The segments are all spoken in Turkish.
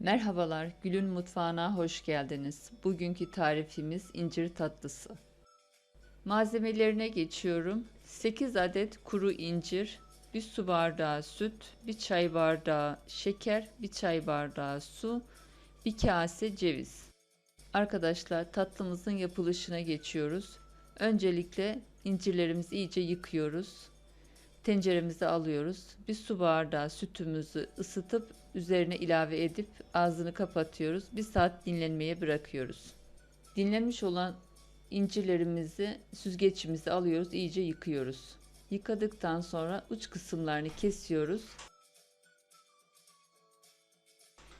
Merhabalar, Gül'ün mutfağına hoş geldiniz. Bugünkü tarifimiz incir tatlısı. Malzemelerine geçiyorum. 8 adet kuru incir, 1 su bardağı süt, 1 çay bardağı şeker, 1 çay bardağı su, 1 kase ceviz. Arkadaşlar tatlımızın yapılışına geçiyoruz. Öncelikle incirlerimizi iyice yıkıyoruz. Tenceremize alıyoruz. Bir su bardağı sütümüzü ısıtıp üzerine ilave edip ağzını kapatıyoruz. Bir saat dinlenmeye bırakıyoruz. Dinlenmiş olan incirlerimizi süzgeçimize alıyoruz. iyice yıkıyoruz. Yıkadıktan sonra uç kısımlarını kesiyoruz.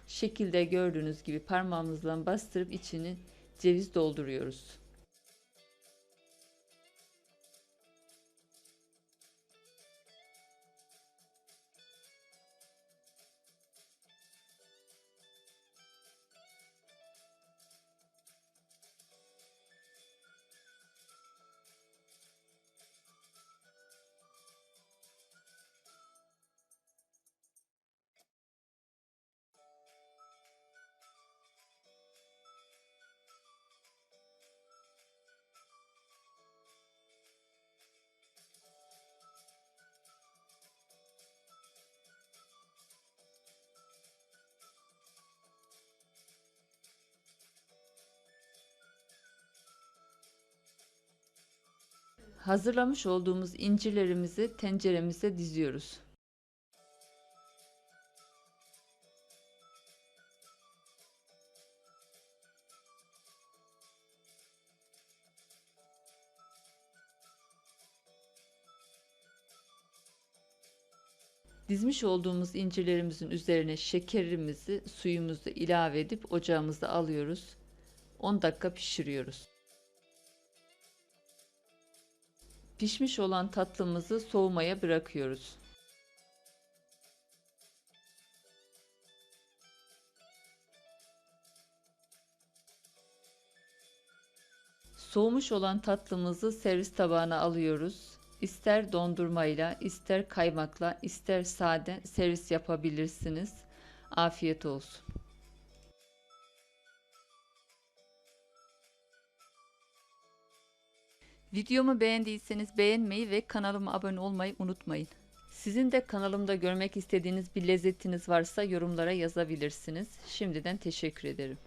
Şekilde gördüğünüz gibi parmağımızla bastırıp içini ceviz dolduruyoruz. Hazırlamış olduğumuz incirlerimizi tenceremize diziyoruz. Dizmiş olduğumuz incirlerimizin üzerine şekerimizi, suyumuzu ilave edip ocağımıza alıyoruz. 10 dakika pişiriyoruz. Pişmiş olan tatlımızı soğumaya bırakıyoruz. Soğumuş olan tatlımızı servis tabağına alıyoruz. İster dondurmayla, ister kaymakla, ister sade servis yapabilirsiniz. Afiyet olsun. Videomu beğendiyseniz beğenmeyi ve kanalıma abone olmayı unutmayın. Sizin de kanalımda görmek istediğiniz bir lezzetiniz varsa yorumlara yazabilirsiniz. Şimdiden teşekkür ederim.